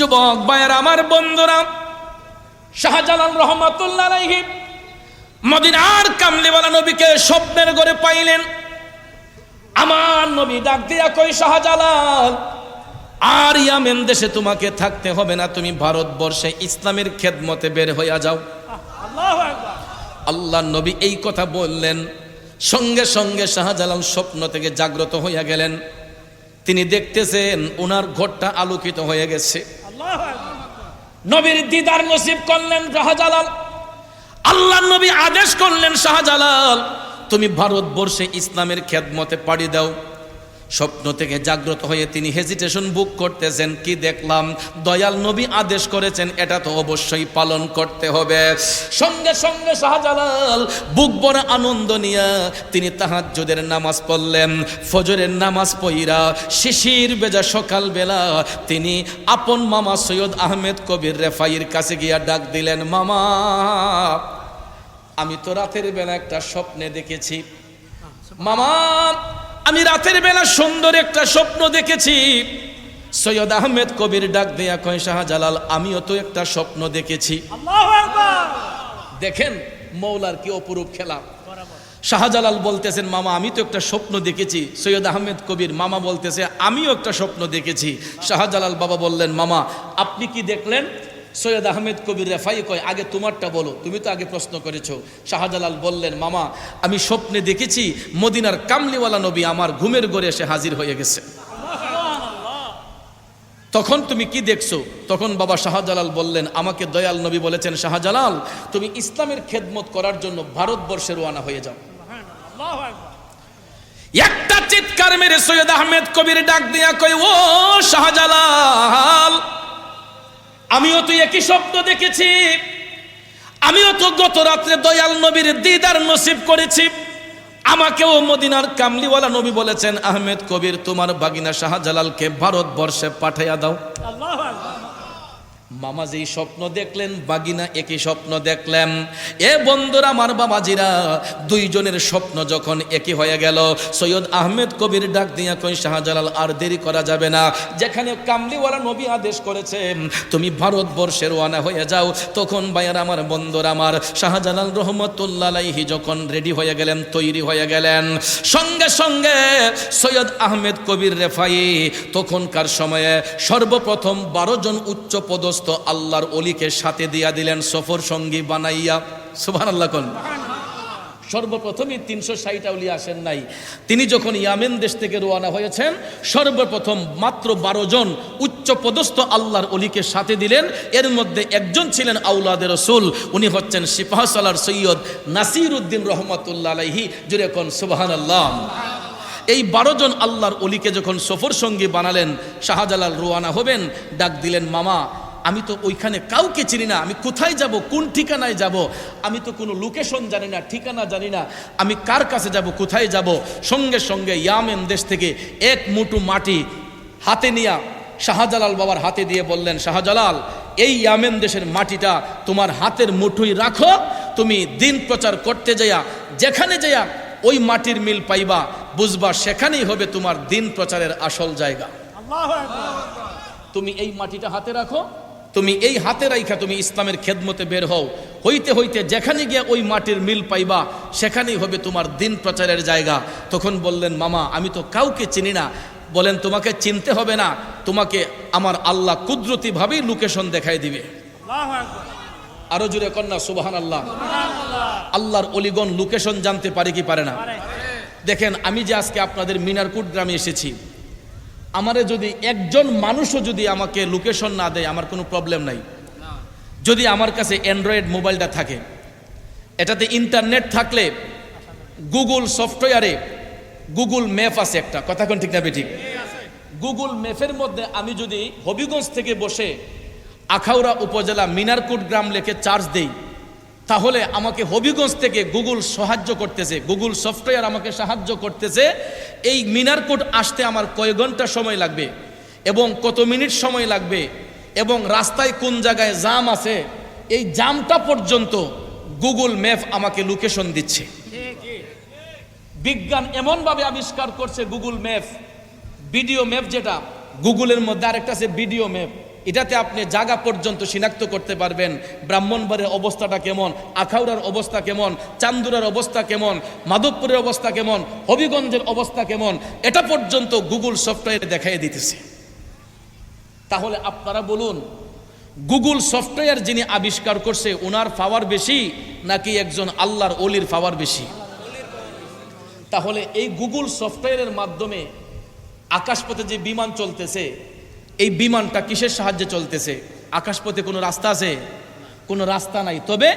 যুবক ভাইয়ের আমার বন্ধুরা শাহজালাল রহমাতুল্লাহ আলাইহি মদিনার কামলিওয়ালা নবীকে স্বপ্নের ঘরে পাইলেন। আমার নবী ডাক দিয়া কই শাহজালাল আর ইয়ামেন দেশে তোমাকে থাকতে হবে না তুমি ভারতবর্ষে ইসলামের খেদমতে বের হইয়া যাও। আল্লাহ নবী এই কথা বললেন সঙ্গে সঙ্গে শাহজালাল স্বপ্ন থেকে জাগ্রত হইয়া গেলেন। তিনি দেখতেছেন ওনার ঘরটা আলোকিত হয়ে গেছে। নবীর দিদার নসিব করলেন শাহজালাল। আল্লাহ নবী আদেশ করলেন শাহজালাল, তুমি ভারতবর্ষে ইসলামের খেদমতে পাড়ি দাও। স্বপ্ন থেকে জাগ্রত হয়ে তিনি হেজিটেশন বুক করতেছেন, কি দেখলাম? দয়াল নবী আদেশ করেছেন, এটা তো অবশ্যই পালন করতে হবে। সঙ্গে সঙ্গে শাহজালাল বুক বড় আনন্দ নিয়া তিনি তাহাজ্জুদের নামাজ পড়লেন। ফজরের নামাজ পইরা শিশির বেজা সকাল বেলা তিনি আপন মামা সৈয়দ আহমেদ কবির রেফাইয়ের কাছে গিয়া ডাক দিলেন, মামা, আমি তো রাতের বেলা একটা স্বপ্নে দেখেছি। মামা আমি রাতের বেলা সুন্দর একটা স্বপ্ন দেখেছি। সৈয়দ আহমেদ কবির ডাক দেয়া কয় শাহজালাল আমিও তো একটা স্বপ্ন দেখেছি। দেখেন মৌলার কি অপরূপ খেলা। শাহজালাল বলতেছেন মামা আমি তো একটা স্বপ্ন দেখেছি। সৈয়দ আহমেদ কবির মামা বলতেছে আমিও একটা স্বপ্ন দেখেছি। শাহজালাল বাবা বললেন মামা আপনি কি দেখলেন? সৈয়দ আহমেদ কবির রেফাই কয়, আগে তোমারটা বলো, তুমি তো আগে প্রশ্ন করেছ। শাহজালাল বললেন, মামা, আমি স্বপ্নে দেখেছি মদিনার কামলিওয়ালা নবী আমার ঘুমের ঘরে এসে হাজির হয়ে গেছে। তখন তুমি কি দেখছ? তখন বাবা শাহজালাল বললেন, আমাকে দয়াল নবী বলেছেন, শাহজালাল, তুমি ইসলামের খেদমত করার জন্য ভারতবর্ষে রওনা হয়ে যাও। একটা চিৎকার মেরে সৈয়দ আহমেদ কবির ডাক দিয়া কই ও শাহজালাল আমিও তো একই স্বপ্ন দেখেছি। আমিও তো গত রাত্রে দয়াল নবীর দিদার নসিব করেছি। আমাকেও মদিনার কামলিওয়ালা নবী বলেছেন, আহমেদ কবির, তোমার বাগিনা শাহজালালকে ভারতবর্ষে পাঠাইয়া দাও। মামা যেই স্বপ্ন দেখলেন, বাগিনা একই স্বপ্ন দেখলেন। এ বন্ধুরা, আমার বাবাজিরা, দুইজনের স্বপ্ন যখন একই হয়ে গেল, সৈয়দ আহমেদ কবির ডাক দিয়া কই শাহজালাল, আর দেরি করা যাবে না। যেখানে কামলিওয়ালা নবী আদেশ করেছেন, তুমি ভারতবর্ষে রওনা হয়ে যাও। তখন ভাইয়ার আমার বন্ধুরা আমার শাহজালাল রহমতুল্লাহ যখন রেডি হয়ে গেলেন, তৈরি হয়ে গেলেন। সঙ্গে সঙ্গে সৈয়দ আহমেদ কবির রেফাই, তখনকার সময়ে সর্বপ্রথম বারো জন উচ্চ পদস্থ আল্লাহর অলিকে সাথে দিয়া দিলেন সফর সঙ্গী বানাইয়া। সুবাহ আল্লাহ কোন। সর্বপ্রথমই তিনশো ষাট আউলি আসেন নাই। তিনি যখন ইয়ামেন দেশ থেকে রোয়ানা হয়েছেন, সর্বপ্রথম মাত্র বারো জন উচ্চ পদস্থ আল্লাহর অলিকে সাথে দিলেন। এর মধ্যে একজন ছিলেন আউলাদের রসুল, উনি হচ্ছেন সিপাহ সালার সৈয়দ নাসির উদ্দিন রহমতুল্লাহ আলাইহি। জুড়ে কোন সুবাহান আল্লাহ এই বারো জন আল্লাহর অলিকে যখন সফর সঙ্গী বানালেন, শাহজালাল রোয়ানা হবেন, ডাক দিলেন, মামা আমি তো ওইখানে কাউকে চিনি না আমি কোথায় যাব কোন ঠিকানায় যাব আমি তো কোনো লোকেশন জানি না ঠিকানা জানি না আমি কার কাছে যাব কোথায় যাব সঙ্গে সঙ্গে ইয়ামেন দেশ থেকে এক মুঠু মাটি হাতে নিয়া শাহজালাল বাবার হাতে দিয়ে বললেন শাহজালাল এই ইয়ামেন দেশের মাটিটা তোমার হাতের মুঠুই রাখো তুমি দিন প্রচার করতে যাইয়া যেখানে যাইয়া ওই মাটির মিল পাইবা বুঝবা সেখানেই হবে তোমার দিন প্রচারের আসল জায়গা। তুমি এই মাটিটা হাতে রাখো তুমি এই হাতে রাইখা তুমি ইসলামের খেদমতে বের হও। হইতে হইতে যেখানে গিয়ে ওই মাটির মিল পাইবা সেখানেই হবে তোমার দিন প্রচারের জায়গা। তখন বললেন মামা আমি তো কাউকে চিনি না। বলেন তোমাকে চিনতে হবে না তোমাকে আমার আল্লাহ কুদরতিভাবেই লোকেশন দেখাই দিবে। আরও জুড়ে কন্যা সুবাহান আল্লাহ আল্লাহর অলিগণ লোকেশন জানতে পারে কি পারে না? দেখেন আমি যে আজকে আপনাদের মিনারকুট গ্রামে এসেছি আমারে যদি একজন মানুষও যদি আমাকে লোকেশন না দেয়, আমার কোনো প্রবলেম নাই। যদি আমার কাছে অ্যান্ড্রয়েড মোবাইলটা থাকে, এটাতে ইন্টারনেট থাকলে গুগল সফটওয়্যারে গুগল ম্যাপ আছে একটা। কথা কোন ঠিক না ঠিক গুগল ম্যাপের মধ্যে আমি যদি হবিগঞ্জ থেকে বসে আখাউড়া উপজেলা মিনারকুট গ্রাম লেখে চার্জ দেই তাহলে আমাকে হবিগঞ্জ থেকে গুগল সাহায্য করতেছে, গুগল সফটওয়্যার আমাকে সাহায্য করতেছে। এই মিনার মিনারকোট আসতে আমার কয় ঘণ্টা সময় লাগবে এবং কত মিনিট সময় লাগবে এবং রাস্তায় কোন জায়গায় জাম আছে, এই জামটা পর্যন্ত গুগল ম্যাপ আমাকে লোকেশন দিচ্ছে। বিজ্ঞান এমনভাবে আবিষ্কার করছে গুগল ম্যাপ, ভিডিও ম্যাপ যেটা, গুগলের মধ্যে আরেকটা আছে ভিডিও ম্যাপ। এটাতে আপনি জাগা পর্যন্ত শনাক্ত করতে পারবেন। ব্রাহ্মণবাড়ির অবস্থাটা কেমন? আখাউড়ার অবস্থা কেমন? চান্দুরার অবস্থা কেমন? মাধবপুরের অবস্থা কেমন? হবিগঞ্জের অবস্থা কেমন? এটা পর্যন্ত গুগল সফটওয়্যার দেখাই দিতেছে। তাহলে আপনারা বলুন, গুগল সফটওয়্যার যিনি আবিষ্কার করছে ওনার পাওয়ার বেশি নাকি একজন আল্লাহর অলির পাওয়ার বেশি? তাহলে এই গুগল সফটওয়্যারের মাধ্যমে আকাশপথে যে বিমান চলতেছে এই বিমানটা কিসের সাহায্যে চলতেছে? আকাশপথে কোনো রাস্তা আছে? কোনো রাস্তা নাই। তবে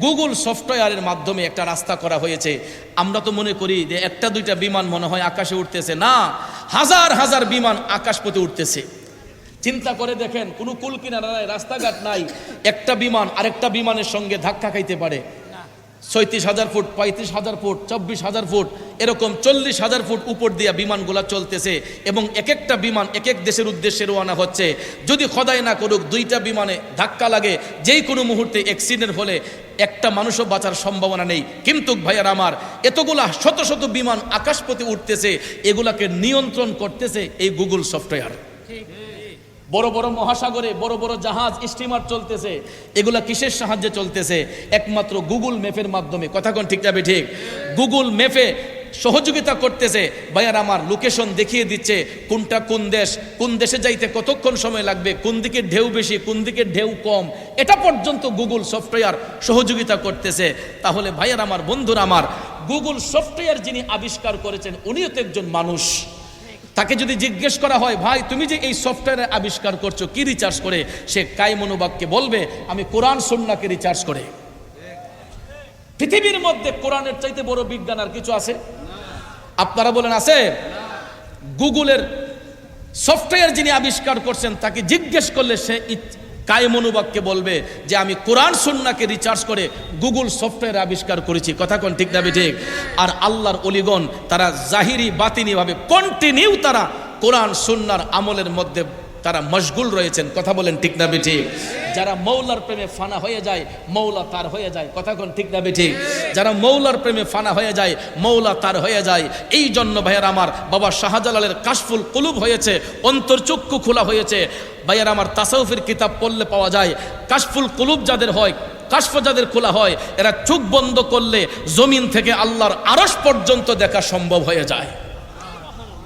গুগল সফটওয়্যারের মাধ্যমে একটা রাস্তা করা হয়েছে। আমরা তো মনে করি যে একটা দুইটা বিমান মনে হয় আকাশে উঠতেছে। না হাজার হাজার বিমান আকাশপথে উঠতেছে। চিন্তা করে দেখেন কোনো কুল কিনারা নাই রাস্তাঘাট নাই। একটা বিমান আরেকটা বিমানের সঙ্গে ধাক্কা খাইতে পারে। ছয়ত্রিশ হাজার ফুট পঁয়ত্রিশ হাজার ফুট চব্বিশ হাজার ফুট। এরকম চল্লিশ হাজার ফুট উপর দিয়ে বিমানগুলা চলতেছে এবং এক একটা বিমান এক এক দেশের উদ্দেশ্যে রওনা হচ্ছে। যদি খদাই না করুক, দুইটা বিমানে ধাক্কা লাগে, যেই কোনো মুহূর্তে অ্যাক্সিডেন্ট হলে একটা মানুষও বাঁচার সম্ভাবনা নেই। কিন্তু ভাইয়ার আমার, এতগুলা শত শত বিমান আকাশপথে উঠতেছে, এগুলাকে নিয়ন্ত্রণ করতেছে এই গুগল সফটওয়্যার। বড় বড় মহাসাগরে, বড় বড় জাহাজ, স্টিমার চলতেছে, এগুলা কিসের সাহায্যে চলতেছে? একমাত্র গুগল ম্যাপের মাধ্যমে। কথা কোন ঠিক যাবে ঠিক? গুগল ম্যাপে সহযোগিতা করতেছে। ভাইয়ার আমার লোকেশন দেখিয়ে দিচ্ছে, কোনটা কোন দেশ, কোন দেশে যাইতে কতক্ষণ সময় লাগবে, কোন দিকে ঢেউ বেশি, কোন দিকে ঢেউ কম, এটা পর্যন্ত গুগল সফটওয়্যার সহযোগিতা করতেছে। তাহলে ভাইয়ার আমার, বন্ধুরা আমার গুগল সফটওয়্যার যিনি আবিষ্কার করেছেন, উনিও তো একজন মানুষ। তাকে যদি জিজ্ঞেস করা হয়, ভাই, তুমি যে এই সফটওয়্যার আবিষ্কার করছ, কি রিচার্জ করে? সে কাই মনোবাক্যে বলবে, আমি কোরআন সন্নাকে রিচার্জ করে। পৃথিবীর মধ্যে কোরআনের চাইতে বড় বিজ্ঞান আর কিছু আছে? আপনারা বলেন, আছে? গুগলের সফটওয়্যার যিনি আবিষ্কার করছেন, তাকে জিজ্ঞেস করলে সে কায়েম অনুবাককে বলবে যে, আমি কোরআন সন্নাকে রিচার্জ করে গুগল সফটওয়্যার আবিষ্কার করেছি। কথা কোন ঠিক না ঠিক আর আল্লাহর অলিগণ, তারা জাহিরি বাতিনিভাবে কন্টিনিউ তারা কোরআন সুন্নার আমলের মধ্যে তারা মশগুল রয়েছেন, কথা বলেন ঠিক না ঠিক যারা মৌলার প্রেমে ফানা হয়ে যায়, মৌলা তার হয়ে যায়, কথা কোন ঠিক না ঠিক যারা মৌলার প্রেমে ফানা হয়ে যায়, মৌলা তার হয়ে যায়। এই জন্য ভাইয়ার আমার বাবা শাহজালালের কাশফুল কুলুব হয়েছে অন্তর্চক্ষু খোলা হয়েছে। ভাইয়ার আমার তাসাউফের কিতাব পড়লে পাওয়া যায়, কাশফুল কুলুব যাদের হয়, কাশফ যাদের খোলা হয়, এরা চোখ বন্ধ করলে জমিন থেকে আল্লাহর আরশ পর্যন্ত দেখা সম্ভব হয়ে যায়।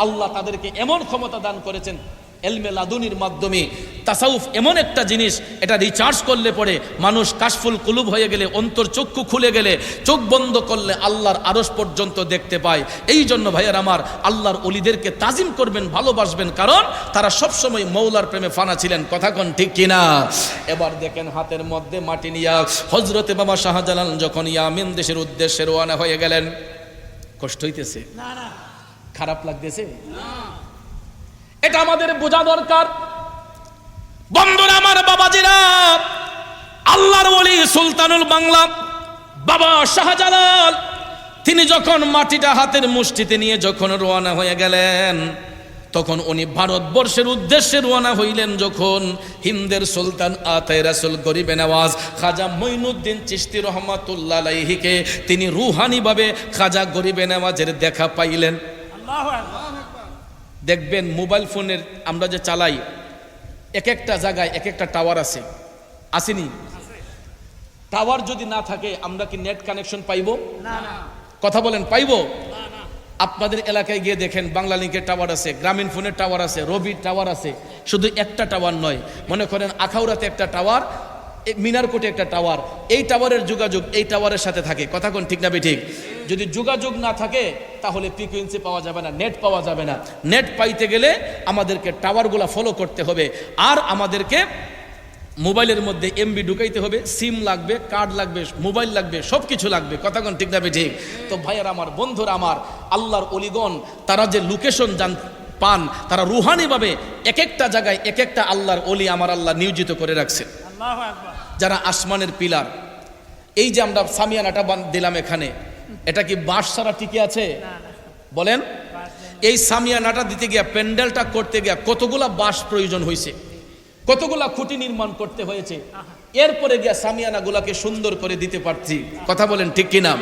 আল্লাহ তাদেরকে এমন ক্ষমতা দান করেছেন এলমে লাদুনির মাধ্যমে তাসাউফ এমন একটা জিনিস এটা রিচার্জ করলে পরে মানুষ কাশফুল কুলুব হয়ে গেলে অন্তর চক্ষু খুলে গেলে চোখ বন্ধ করলে আল্লাহর আরস পর্যন্ত দেখতে পায়। এই জন্য ভাইয়ার আমার আল্লাহর অলিদেরকে তাজিম করবেন ভালোবাসবেন কারণ তারা সবসময় মৌলার প্রেমে ফানা ছিলেন। কথা কোন ঠিক কিনা? এবার দেখেন হাতের মধ্যে মাটি নিয়া হজরতে বাবা শাহজালাল যখন ইয়ামিন দেশের উদ্দেশ্যে রোয়ানা হয়ে গেলেন কষ্ট হইতেছে? খারাপ লাগতেছে? এটা আমাদের বোঝা দরকার। বন্ধুরা আমার বাবাজিরা, আল্লাহর ওলি সুলতানুল বাংলা, বাবা শাহজালাল, তিনি যখন মাটিটা হাতের মুষ্টিতে নিয়ে যখন রওনা হয়ে গেলেন, তখন উনি ভারতবর্ষের উদ্দেশ্যে রওনা হইলেন যখন হিন্দের সুলতান আতাই রাসুল গরিবে নওয়াজ, খাজা মঈনুদ্দিন চিস্তি রহমাতুল্লাহ আলাইহিকে তিনি রুহানিভাবে খাজা গরিবে নওয়াজের দেখা পাইলেন। দেখবেন মোবাইল ফোনের আমরা যে চালাই এক একটা জায়গায় এক একটা টাওয়ার আছে। আসেনি? টাওয়ার যদি না থাকে আমরা কি নেট কানেকশন পাইব? কথা বলেন পাইব? আপনাদের এলাকায় গিয়ে দেখেন বাংলা লিঙ্কের টাওয়ার আছে গ্রামীণ ফোনের টাওয়ার আছে রবি টাওয়ার আছে। শুধু একটা টাওয়ার নয় মনে করেন আখাউড়াতে একটা টাওয়ার মিনারকোটে একটা টাওয়ার এই টাওয়ারের যোগাযোগ এই টাওয়ারের সাথে থাকে। কথা কোন ঠিক না বে ঠিক যদি যোগাযোগ না থাকে তাহলে ফ্রিকুয়েন্সি পাওয়া যাবে না নেট পাওয়া যাবে না। নেট পাইতে গেলে আমাদেরকে টাওয়ারগুলা ফলো করতে হবে। আর আমাদেরকে মোবাইলের মধ্যে এমবি ঢুকাইতে হবে। সিম লাগবে কার্ড লাগবে মোবাইল লাগবে সব কিছু লাগবে কথাক্ষণ ঠিক যাবে ঠিক? তো ভাইয়ার আমার বন্ধুরা আমার আল্লাহর অলিগণ তারা যে লোকেশন জান পান তারা রুহানিভাবে এক একটা জায়গায় এক একটা আল্লাহর অলি আমার আল্লাহ নিয়োজিত করে রাখছে। যারা আসমানের পিলার। এই যে আমরা সামিয়ানাটা দিলাম এখানে। এটা কি বাঁশ ছাড়া টিকে আছে? বলেন। এই সামিয়ানাটা দিতে গিয়া প্যান্ডেলটা করতে গিয়া কতগুলা বাঁশ প্রয়োজন হয়েছে কতগুলা খুঁটি নির্মাণ করতে হয়েছে? এরপরে গিয়া সামিয়ানাগুলাকে সুন্দর করে দিতে পারছি। কথা বলেন ঠিক কিনা?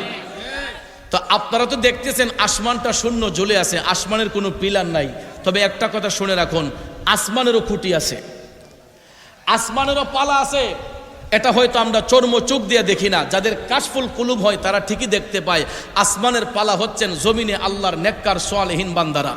তো আপনারা তো দেখতেছেন আসমানটা শূন্য জ্বলে আছে আসমানের কোনো পিলার নাই। তবে একটা কথা শুনে রাখুন আসমানেরও খুঁটি আছে। আসমানেরও পালা আছে। এটা হয়তো আমরা চর্ম চোখ দিয়ে দেখি না। যাদের কাশফুল কুলুব হয়, তারা ঠিকই দেখতে পায়। আসমানের পালা হচ্ছেন জমিনে আল্লাহর নেককার সোয়ালহীন বান্দারা।